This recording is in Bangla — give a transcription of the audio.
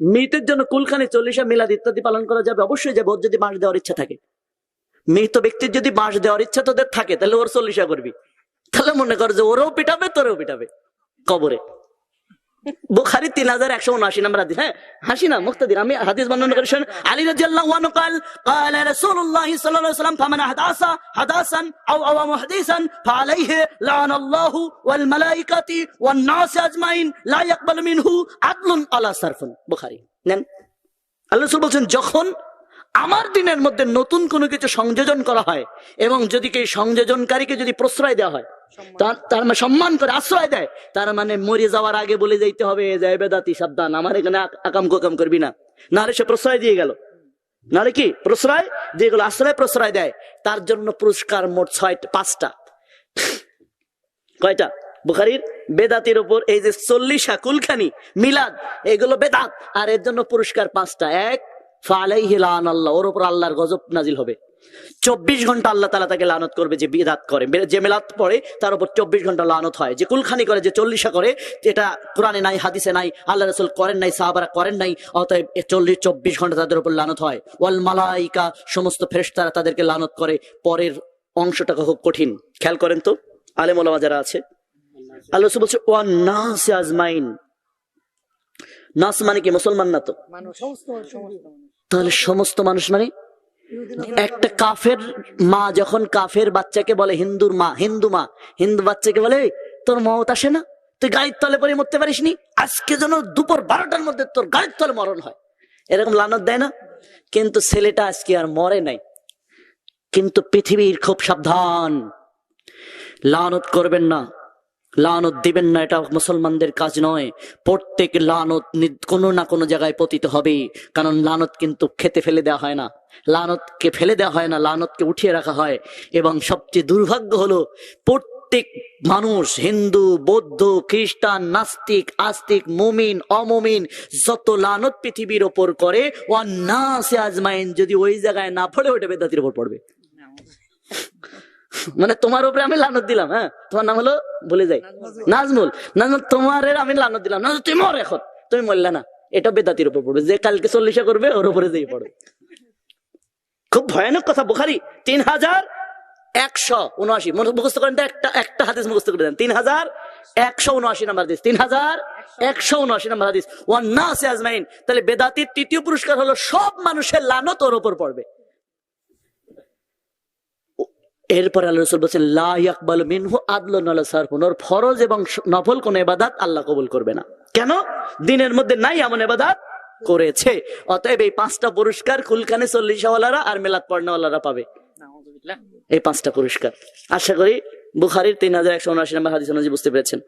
মৃতের জন্য কুলখানি চল্লিশা মিলাদ ইত্যাদি পালন করা যাবে, অবশ্যই যাবে, ওর যদি বাঁশ দেওয়ার ইচ্ছা থাকে। মৃত ব্যক্তির যদি বাঁশ দেওয়ার ইচ্ছা তোদের থাকে, তাহলে ওর চল্লিশা করবি। তাহলে মনে কর যে ওরও পিটাবে, তোরাও পিটাবে, কবরে। বুখারি তিন হাজার একশো উনআশি নম্বর হাদিস হ্যাঁ হাসি না মুক্তাদির আমি হাদিস বর্ণনা করে শোনেন আলী রাদিয়াল্লাহু আনহু قال قال رسول الله صلى الله عليه وسلم فمن حدث حدثا او او محدثا فعليه لعن الله والملائكه والناس اجمعين لا يقبل منه عدل ولا صرف বুখারী নেন আল্লাহ রাসূল বলছেন যখন আমার দিনের মধ্যে নতুন কোনো কিছু সংযোজন করা হয় এবং যদি কেউ সংযোজনকারীকে যদি প্রশ্রয় দেওয়া হয় তার মানে সম্মান করে আশ্রয় দেয়। তার মানে মরে যাওয়ার আগে বলে যাইতে হবে, যে বেদাতি, সাবধান, আমার এখানে আকাম কোকাম করবি না। নাহলে সে প্রশ্রয় দিয়ে গেল। নাহলে কি? প্রশ্রয় দিয়ে গেল, আশ্রয় প্রশ্রয় দেয়। তার জন্য পুরস্কার মোট ছয় পাঁচটা। কয়টা? বুখারির বেদাতির উপর এই যে চল্লিশা কুলখানি, মিলাদ, এগুলো বেদাত। আর এর জন্য পুরস্কার পাঁচটা। এক, ফালাইহি লান আল্লাহ ওর উপর আল্লাহর গজব নাজিল হবে। চব্বিশ ঘণ্টা আল্লাহ তালা তাকে লানত করবে যে বিদাত করে। যে মেলাত পড়ে তার উপর চব্বিশ ঘণ্টা লানত হয়। যে কুলখানি করে যে চল্লিশা করে এটা কোরআনে নাই হাদিসে নাই আল্লাহ রসুল করেন নাই সাহাবারা করেন নাই অতএব চল্লিশ চব্বিশ ঘণ্টা তাদের উপর লানত হয়। ওয়াল মালাইকা সমস্ত ফেরেশতারা তাদেরকে লানত করে। পরের অংশটা খুব কঠিন। খেয়াল করেন তো? আলেম ওলামা যারা আছে আল্লাহ রসুল বলছে ওয়ান নাস আজমাইন। নাস মানে কি মুসলমান না তো? তাহলে সমস্ত মানুষ মানে একটা কাফের মা যখন কাফের বাচ্চাকে বলে, হিন্দুর মা, হিন্দু মা। হিন্দু বাচ্চাকে বলে তোর মত আসে না তুই গাড়ির তলে পরে মরতে পারিস নি? আজকে যেন দুপুর বারোটার মধ্যে তোর গাড়ির তলে মরণ হয়। এরকম লানত দেয় না? কিন্তু ছেলেটা আজকে আর মরে নাই। কিন্তু পৃথিবীর খুব সাবধান। লানত করবেন না। লানত দিবেন না, এটা মুসলমানদের কাজ নয়। প্রত্যেক লানত কোনো না কোনো জায়গায় পতিত হবে। কারণ লানত কিন্তু খেতে ফেলে দেওয়া হয় না। লানতকে ফেলে দেওয়া হয় না, লানতকে উঠিয়ে রাখা হয়। এবং সবচেয়ে দুর্ভাগ্য হলো, প্রত্যেক মানুষ, হিন্দু, বৌদ্ধ, খ্রিস্টান, নাস্তিক, আস্তিক, মুমিন, অমুমিন, যত লানত পৃথিবীর ওপর করে ও না সে আজমাইন, যদি ওই জায়গায় না পড়ে ওটা বেদাতির ওপর পড়বে। মানে তোমার উপরে আমি লানত দিলাম হ্যাঁ? তোমার নাম হলো, বলে যাই, নাজমুল। নাজমুল তোমার আমি লানত দিলাম। না তুমি মর এখন। তুমি মরলে না। এটা বেদাতির উপর পড়বে। যে কালকে চল্লিশা করবে, ওর উপরে যেই পড়বে খুব ভয়ানক কথা, বুখারি। তিন হাজার একশো উনআশি। মুখস্থ করেন একটা একটা হাদিস মুখস্থ করে দেন। তিন হাজার একশো উনআশি নাম্বার হাদিস। তিন হাজার একশো উনআশি নাম্বার হাদিস। ওয়ান নাস আজমাইন। তাহলে বেদাতির তৃতীয় পুরস্কার হলো, সব মানুষের লানত ওর উপর পড়বে। এরপর আল্লাহ রসুল বলছেন লাকবাল মিনহু আদল ওর ফরজ এবং নফল কোন এবাদাত আল্লাহ কবুল করবে না। কেন? দিনের মধ্যে নাই এমন এবাদাত করেছে। অতএব এই পাঁচটা পুরস্কার কুলকানে চল্লিশাওয়ালারা আর মেলাত পর্ণাওয়ালারা পাবে। এই পাঁচটা পুরস্কার। আশা করি বুখারির তিন হাজার একশো উনআশি নম্বর হাদিস অনুযায়ী বুঝতে পেরেছেন।